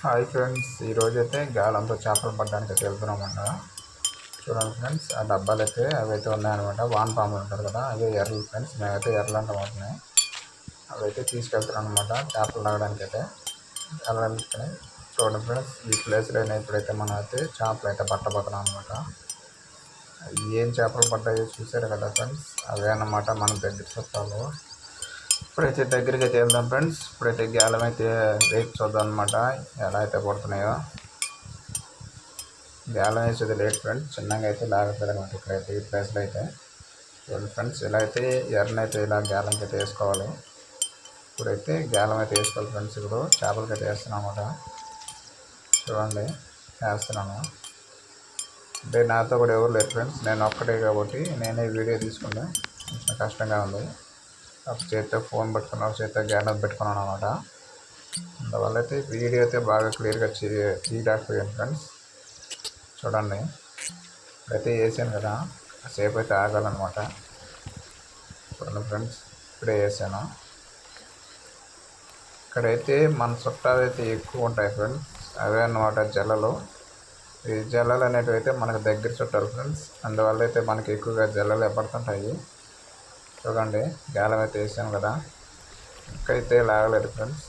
Hi friends ఈరోజు అయితే గాలంతో చేపలు పట్టడానికి అయితే వెళ్తున్నామంట చూడండి ఫ్రెండ్స్ ఆ డబ్బాలు అయితే అవి అయితే ఉన్నాయన్నమాట. వాన్ పాములు ఉంటారు కదా అవి ఎర్రలు ఫ్రెండ్స్ మేమైతే ఎర్రలు అంటాం వాటిని. అవి అయితే తీసుకెళ్తున్నాం అనమాట చేపలు తాగడానికి అయితే. వెళ్ళాలి చూడండి ఫ్రెండ్స్ ఈ ప్లేస్లో అయినా ఇప్పుడైతే మనం అయితే చేపలు అయితే పట్టబోతున్నాం అనమాట ఏం చేపలు పడ్డాయో చూసారు కదా ఫ్రెండ్స్ అవే అన్నమాట మనం దగ్గర చుట్టాలు ఇప్పుడైతే దగ్గరికి అయితే వెళ్దాం ఫ్రెండ్స్. ఇప్పుడైతే గ్యాలం అయితే రేపు చూద్దాం అనమాట ఎలా అయితే పడుతున్నాయో. గ్యాలం వేసేది లేట్ ఫ్రెండ్స్. చిన్నగా అయితే లాగుతుంది అనమాట ఇక్కడైతే ఈ ప్లేస్లో అయితే. చూడండి ఫ్రెండ్స్ ఇలా అయితే ఎర్రనైతే ఇలా గ్యాలంకి అయితే వేసుకోవాలి. ఇప్పుడైతే గ్యాలం అయితే వేసుకోవాలి ఫ్రెండ్స్. ఇప్పుడు చేపలకి అయితే వేస్తున్నాం అనమాట చూడండి వేస్తున్నాను. అంటే నాతో కూడా ఎవరు లేరు ఫ్రెండ్స్. నేను ఒక్కటే కాబట్టి నేనే వీడియో తీసుకున్నాను కొంచెం కష్టంగా ఉంది. ఒక చేతితో ఫోన్ పెట్టుకున్నాను ఒక చేతితో గ్యాలప్ పెట్టుకున్నాను అనమాట అందువల్ల అయితే వీడియో అయితే బాగా క్లియర్గా తీయలేకపోయాను ఫ్రెండ్స్. చూడండి. ఇప్పుడైతే వేసాను కదా సేపు అయితే ఆగాలన్నమాట. చూడండి ఫ్రెండ్స్ ఇప్పుడే వేసాను. ఇక్కడైతే మన చుట్టాలు అయితే ఎక్కువ ఉంటాయి ఫ్రెండ్స్. అవే అన్నమాట జల్లలు. ఈ జల్లలు అనేటివి అయితే మనకు దగ్గర చుట్టాలు ఫ్రెండ్స్. అందువల్ల అయితే మనకి ఎక్కువగా జల్లలు ఎప్పడుతుంటాయి చూడండి గాలం అయితే వేసాను కదా. ఇక్కడైతే లాగలేదు ఫ్రెండ్స్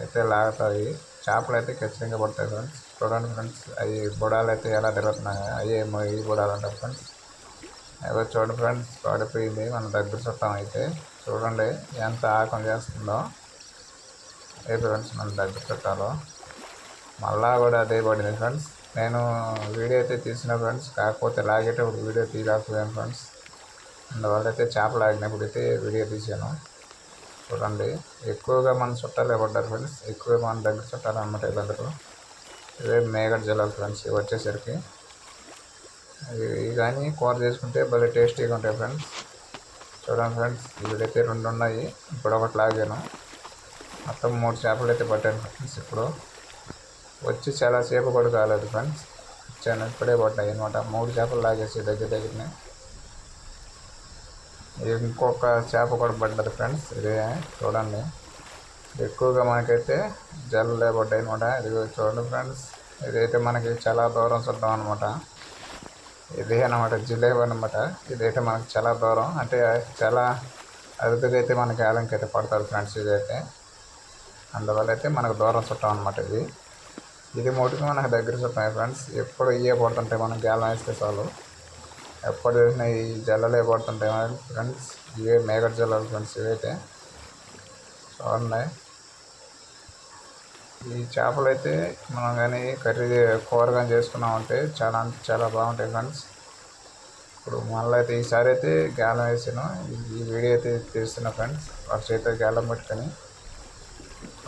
అయితే లాగుతాయి. చేపలు అయితే ఖచ్చితంగా పడతాయి ఫ్రెండ్స్ చూడండి ఫ్రెండ్స్ అవి బుడాలు అయితే ఎలా తిరుగుతున్నాయి. అవి ఈ బుడాలు అంటారు ఫ్రెండ్స్ ఏదో చూడండి ఫ్రెండ్స్ పడిపోయింది. మన దగ్గర చుట్టాం అయితే. చూడండి ఎంత ఆకం చేస్తుందో. ఏ ఫ్రెండ్స్ మన దగ్గర చుట్టాలో మళ్ళా కూడా అదే పడింది ఫ్రెండ్స్ నేను వీడియో అయితే తీసిన ఫ్రెండ్స్ కాకపోతే లాగేటప్పుడు వీడియో తీయలేకపోయాను ఫ్రెండ్స్ అందువల్ల అయితే చేపలు ఆగినప్పుడు అయితే వీడియో తీసాను చూడండి ఎక్కువగా మన చుట్టాలే పడ్డారు ఫ్రెండ్స్ ఎక్కువగా మన దగ్గర చుట్టాలు అనమాట వీళ్ళందరూ. ఇవే మేఘడ్ జలాలు ఫ్రెండ్స్ ఇవి వచ్చేసరికి. ఇవి కానీ కూర చేసుకుంటే భలే టేస్టీగా ఉంటాయి ఫ్రెండ్స్ చూడండి ఫ్రెండ్స్ ఇవిడైతే రెండు ఉన్నాయి. ఇప్పుడు ఒకటి లాగాను. మొత్తం మూడు చేపలు అయితే పట్టాను ఫ్రెండ్స్ ఇప్పుడు. వచ్చి చాలా సేపు కూడా కాలేదు ఫ్రెండ్స్ వచ్చాను ఇప్పుడే పడ్డాయి అనమాట మూడు చేపలు లాగేసి దగ్గర దగ్గరనే. ఇంకొక చేప కూడా పడ్డది ఫ్రెండ్స్. ఇదే చూడండి. ఎక్కువగా మనకైతే జల్లలే పడ్డాయి అనమాట. ఇది చూడండి ఫ్రెండ్స్. ఇదైతే మనకి చాలా దూరం చూద్దాం అనమాట. ఇదే అనమాట జిలేబీ అనమాట. ఇదైతే మనకి చాలా దూరం. అంటే చాలా అరుదుగా అయితే మనకి ఆలంకి అయితే పడతారు ఫ్రెండ్స్ ఇదైతే. అందువల్ల అయితే మనకు దూరం చుట్టాం అనమాట ఇది. ఇది మటుకు మనకు దగ్గర చుట్టాం ఫ్రెండ్స్. ఎప్పుడు ఇయ్యే పడుతుంటాయి మనం గ్యాలం వేస్తే చాలు. ఎప్పుడు చూసినా ఈ జల్లలే పడుతుంటాయి ఫ్రెండ్స్. ఇవే మేగడ్ జల్లలు ఫ్రెండ్స్ ఇవైతే. చూడండి ఈ చేపలు అయితే మనం కానీ కర్రీ కూర కానీ చేసుకున్నామంటే చాలా అంటే చాలా బాగుంటాయి ఫ్రెండ్స్. ఇప్పుడు మళ్ళీ అయితే ఈసారి అయితే గాలం వేసాను. ఈ వీడియో అయితే తీస్తున్నా ఫ్రెండ్స్ ఒక చేత గాలం పెట్టుకొని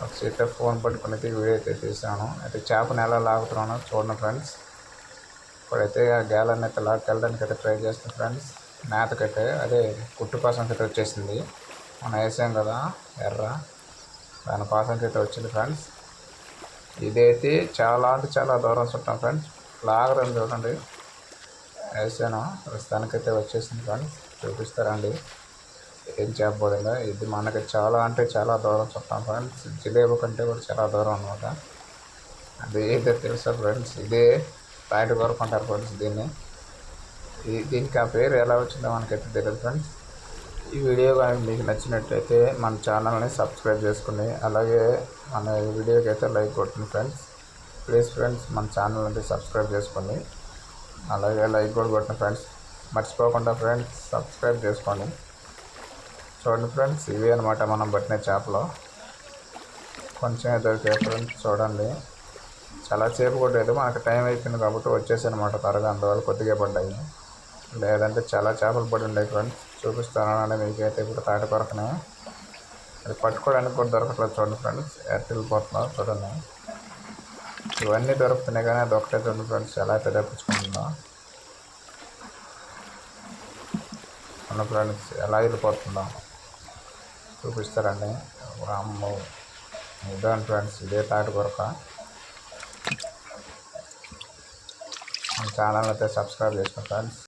ఒక చేత ఫోన్ పట్టుకుని అయితే వీడియో అయితే తీసాను అయితే చేపను ఎలా లాగుతున్నానో చూడండి ఫ్రెండ్స్. ఇప్పుడైతే ఆ గ్యాలన్ అయితే లాక్కెళ్ళడానికి అయితే ట్రై చేస్తాను ఫ్రెండ్స్. మేతకైతే అదే కుట్టు పాసంకి అయితే వచ్చేసింది. మనం వేసాం కదా ఎర్ర. దాని పాసంకి అయితే వచ్చింది ఫ్రెండ్స్. ఇదైతే చాలా అంటే చాలా దూరం చుట్టాం ఫ్రెండ్స్. లాగరం చూడండి. వేసాను. ప్రస్తుతానికైతే వచ్చేసింది ఫ్రెండ్స్. చూపిస్తారండి. ఏం చేయబోతుందో ఇది మనకి చాలా అంటే చాలా దూరం చుట్టాం ఫ్రెండ్స్. జిలేబు కంటే కూడా చాలా దూరం అనమాట అది ఏదో తెలుసా ఫ్రెండ్స్. ఇదే తాటి వరకు అంటారు ఫ్రెండ్స్ దీన్ని దీనికి ఆ పేరు ఎలా వచ్చిందో మనకైతే తెలియదు ఫ్రెండ్స్ ఈ వీడియో కానీ మీకు నచ్చినట్లయితే మన ఛానల్ని సబ్స్క్రైబ్ చేసుకోండి అలాగే మన వీడియోకి అయితే లైక్ కొట్టండి ఫ్రెండ్స్ ప్లీజ్ ఫ్రెండ్స్ మన ఛానల్ సబ్స్క్రైబ్ చేసుకోండి అలాగే లైక్ కూడా కొట్టండి ఫ్రెండ్స్ మర్చిపోకుండా ఫ్రెండ్స్ సబ్స్క్రైబ్ చేసుకోండి చూడండి ఫ్రెండ్స్ ఇవి అనమాట మనం పట్టిన చేపలో. కొంచెం దొరికే ఫ్రెండ్స్ చూడండి. చాలా సేపు కొట్టేది. మనకు టైం అయిపోయింది కాబట్టి వచ్చేసనమాట త్వరగా. అందువల్ల కొద్దిగా పడ్డాయి. లేదంటే చాలా చేపలు పడి ఉండే ఫ్రెండ్స్. చూపిస్తానని మీకైతే ఇప్పుడు తాటి కొరకనే. అది పట్టుకోవడానికి కూడా దొరకట్లేదు చూడండి ఫ్రెండ్స్. ఎయిర్టెల్ పోతున్నాం చూడండి. ఇవన్నీ దొరుకుతున్నాయి కానీ అది ఒకటే చూడండి ఫ్రెండ్స్. ఎలా అయితే తెప్పించుకుంటుందో మన ఫ్రెండ్స్ ఎలా వెళ్ళిపోతుందో చూపిస్తారండి. అమ్మ ఇదే ఫ్రెండ్స్ ఇదే తాటి కొరక. మన ఛానల్ అయితే సబ్స్క్రైబ్ చేసుకోండి ఫ్రెండ్స్.